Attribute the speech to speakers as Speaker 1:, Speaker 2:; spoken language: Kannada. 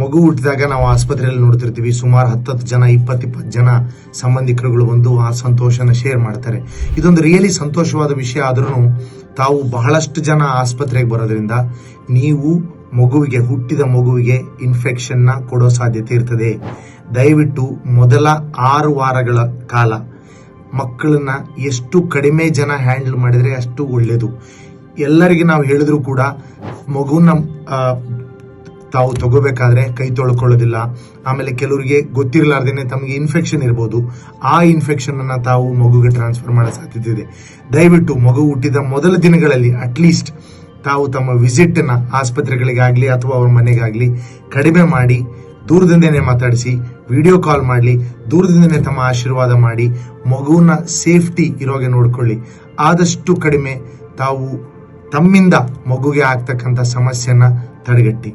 Speaker 1: ಮಗು ಹುಟ್ಟಿದಾಗ ನಾವು ಆಸ್ಪತ್ರೆಯಲ್ಲಿ ನೋಡ್ತಿರ್ತೀವಿ. ಸುಮಾರು ಹತ್ತತ್ತು ಜನ, ಇಪ್ಪತ್ತಿಪ್ಪತ್ತು ಜನ ಸಂಬಂಧಿಕರುಗಳು ಬಂದು ಆ ಸಂತೋಷನ ಶೇರ್ ಮಾಡ್ತಾರೆ. ಇದೊಂದು ರಿಯಲಿ ಸಂತೋಷವಾದ ವಿಷಯ. ಆದ್ರೂ ತಾವು ಬಹಳಷ್ಟು ಜನ ಆಸ್ಪತ್ರೆಗೆ ಬರೋದ್ರಿಂದ ನೀವು ಮಗುವಿಗೆ, ಹುಟ್ಟಿದ ಮಗುವಿಗೆ ಇನ್ಫೆಕ್ಷನ್ನ ಕೊಡೋ ಸಾಧ್ಯತೆ ಇರ್ತದೆ. ದಯವಿಟ್ಟು ಮೊದಲ ಆರು ವಾರಗಳ ಕಾಲ ಮಕ್ಕಳನ್ನ ಎಷ್ಟು ಕಡಿಮೆ ಜನ ಹ್ಯಾಂಡಲ್ ಮಾಡಿದ್ರೆ ಅಷ್ಟು ಒಳ್ಳೆಯದು ಎಲ್ಲರಿಗೆ ನಾವು ಹೇಳಿದ್ರು ಕೂಡ ಮಗುನ ತಾವು ತಗೋಬೇಕಾದ್ರೆ ಕೈ ತೊಳ್ಕೊಳ್ಳೋದಿಲ್ಲ. ಆಮೇಲೆ ಕೆಲವರಿಗೆ ಗೊತ್ತಿರಲಾರ್ದೇನೆ ತಮಗೆ ಇನ್ಫೆಕ್ಷನ್ ಇರ್ಬೋದು. ಆ ಇನ್ಫೆಕ್ಷನ್ ಅನ್ನ ತಾವು ಮಗುಗೆ ಟ್ರಾನ್ಸ್ಫರ್ ಮಾಡೋ ಸಾಧ್ಯತೆ ಇದೆ. ದಯವಿಟ್ಟು ಮಗು ಹುಟ್ಟಿದ ಮೊದಲ ದಿನಗಳಲ್ಲಿ ಅಟ್ಲೀಸ್ಟ್ ತಾವು ತಮ್ಮ ವಿಸಿಟ್ನ ಆಸ್ಪತ್ರೆಗಳಿಗಾಗ್ಲಿ ಅಥವಾ ಅವ್ರ ಮನೆಗಾಗ್ಲಿ ಕಡಿಮೆ ಮಾಡಿ, ದೂರದಿಂದನೇ ಮಾತಾಡಿಸಿ ವಿಡಿಯೋ ಕಾಲ್ ಮಾಡಲಿ, ದೂರದಿಂದನೇ ತಮ್ಮ ಆಶೀರ್ವಾದ ಮಾಡಿ ಮಗುವನ್ನ ಸೇಫ್ಟಿ ಇರೋಗೆ ನೋಡ್ಕೊಳ್ಳಿ. ಆದಷ್ಟು ಕಡಿಮೆ ತಾವು ತಮ್ಮಿಂದ ಮಗುಗೆ ಆಗ್ತಕ್ಕಂಥ ಸಮಸ್ಯೆನ ತಡೆಗಟ್ಟಿ.